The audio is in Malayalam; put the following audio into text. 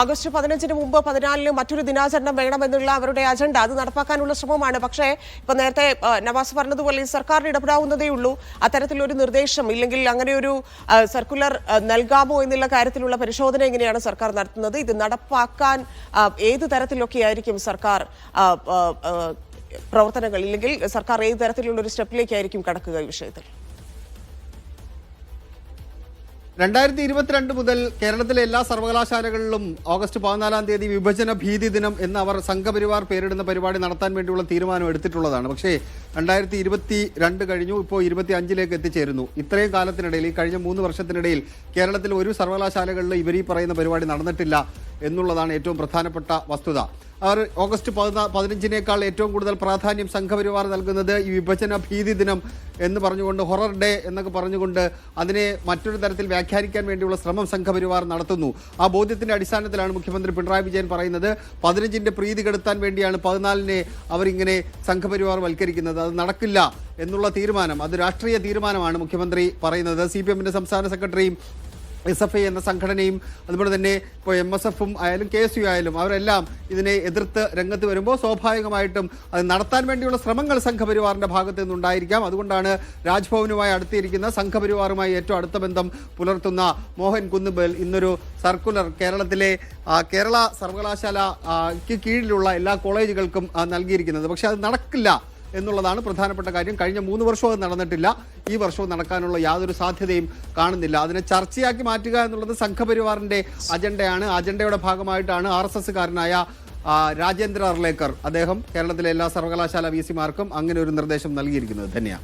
ആഗസ്റ്റ് പതിനഞ്ചിന് മുമ്പ് പതിനാലിന് മറ്റൊരു ദിനാചരണം വേണമെന്നുള്ള അവരുടെ അജണ്ട. അത് നടപ്പാക്കാനുള്ള ശ്രമമാണ്. പക്ഷേ ഇപ്പൊ നേരത്തെ നവാസ് പറഞ്ഞതുപോലെ ഈ സർക്കാരിന് ഇടപെടാവുന്നതേ ഉള്ളൂ. അത്തരത്തിലൊരു നിർദ്ദേശം ഇല്ലെങ്കിൽ അങ്ങനെ ഒരു സർക്കുലർ നൽകാമോ എന്നുള്ള കാര്യത്തിലുള്ള പരിശോധന എങ്ങനെയാണ് സർക്കാർ നടത്തുന്നത്? ഇത് നടപ്പാക്കാൻ ഏത് തരത്തിലൊക്കെ ആയിരിക്കും സർക്കാർ പ്രവർത്തനങ്ങൾ? ഇല്ലെങ്കിൽ സർക്കാർ ഏത് തരത്തിലുള്ള ഒരു സ്റ്റെപ്പിലേക്കായിരിക്കും കടക്കുക ഈ വിഷയത്തിൽ? രണ്ടായിരത്തി ഇരുപത്തിരണ്ട് മുതൽ കേരളത്തിലെ എല്ലാ സർവകലാശാലകളിലും ഓഗസ്റ്റ് പതിനാലാം തീയതി വിഭജന ഭീതി ദിനം എന്ന് അവർ സംഘപരിവാർ പേരിടുന്ന പരിപാടി നടത്താൻ വേണ്ടിയുള്ള തീരുമാനം എടുത്തിട്ടുള്ളതാണ്. പക്ഷേ രണ്ടായിരത്തി ഇരുപത്തി രണ്ട് കഴിഞ്ഞു ഇപ്പോൾ ഇരുപത്തി അഞ്ചിലേക്ക് എത്തിച്ചേരുന്നു. ഇത്രയും കാലത്തിനിടയിൽ ഈ കഴിഞ്ഞ മൂന്ന് വർഷത്തിനിടയിൽ കേരളത്തിൽ ഒരു സർവകലാശാലകളിലും ഇവർ ഈ പറയുന്ന പരിപാടി നടന്നിട്ടില്ല എന്നുള്ളതാണ് ഏറ്റവും പ്രധാനപ്പെട്ട വസ്തുത. അവർ ഓഗസ്റ്റ് പതിനാ പതിനഞ്ചിനേക്കാൾ ഏറ്റവും കൂടുതൽ പ്രാധാന്യം സംഘപരിവാർ നൽകുന്നത് ഈ വിഭജന ഭീതി ദിനം എന്ന് പറഞ്ഞുകൊണ്ട് ഹൊറർ ഡേ എന്നൊക്കെ പറഞ്ഞുകൊണ്ട് അതിനെ മറ്റൊരു തരത്തിൽ വ്യാഖ്യാനിക്കാൻ വേണ്ടിയുള്ള ശ്രമം സംഘപരിവാർ നടത്തുന്നു. ആ ബോധ്യത്തിന്റെ അടിസ്ഥാനത്തിലാണ് മുഖ്യമന്ത്രി പിണറായി വിജയൻ പറയുന്നത്. പതിനഞ്ചിന്റെ പ്രീതി കെടുത്താൻ വേണ്ടിയാണ് പതിനാലിനെ അവരിങ്ങനെ സംഘപരിവാർ വൽക്കരിക്കുന്നത്. അത് നടക്കില്ല എന്നുള്ള തീരുമാനം അത് രാഷ്ട്രീയ തീരുമാനമാണ് മുഖ്യമന്ത്രി പറയുന്നത്. സി പി എമ്മിന്റെ സംസ്ഥാന സെക്രട്ടറിയും എസ് എഫ് ഐ എന്ന സംഘടനയും അതുപോലെ തന്നെ ഇപ്പോൾ എം എസ് എഫും ആയാലും കെ എസ് യു ആയാലും അവരെല്ലാം ഇതിനെ എതിർത്ത് രംഗത്ത് വരുമ്പോൾ സ്വാഭാവികമായിട്ടും അത് നടത്താൻ വേണ്ടിയുള്ള ശ്രമങ്ങൾ സംഘപരിവാറിന്റെ ഭാഗത്തു നിന്നുണ്ടായിരിക്കാം. അതുകൊണ്ടാണ് രാജ്ഭവനുമായി അടുത്തിരിക്കുന്ന സംഘപരിവാറുമായി ഏറ്റവും അടുത്ത ബന്ധം പുലർത്തുന്ന മോഹൻ കുന്നുബൽ ഇന്നൊരു സർക്കുലർ കേരളത്തിലെ കേരള സർവകലാശാലയ്ക്ക് കീഴിലുള്ള എല്ലാ കോളേജുകൾക്കും നൽകിയിരിക്കുന്നത്. പക്ഷേ അത് നടക്കില്ല. എന്നുള്ളതാണ് പ്രധാനപ്പെട്ട കാര്യം. കഴിഞ്ഞ മൂന്ന് വർഷവും നടന്നിട്ടില്ല. ഈ വർഷവും നടക്കാനുള്ള യാതൊരു സാധ്യതയും കാണുന്നില്ല. അതിനെ ചർച്ചയാക്കി മാറ്റുക എന്നുള്ളത് സംഘപരിവാറിന്റെ അജണ്ടയാണ്. അജണ്ടയുടെ ഭാഗമായിട്ടാണ് ആർ എസ് രാജേന്ദ്ര അർലേക്കർ അദ്ദേഹം കേരളത്തിലെ എല്ലാ സർവകലാശാല വി സിമാർക്കും അങ്ങനെ ഒരു നിർദ്ദേശം നൽകിയിരിക്കുന്നത്. ധന്യ.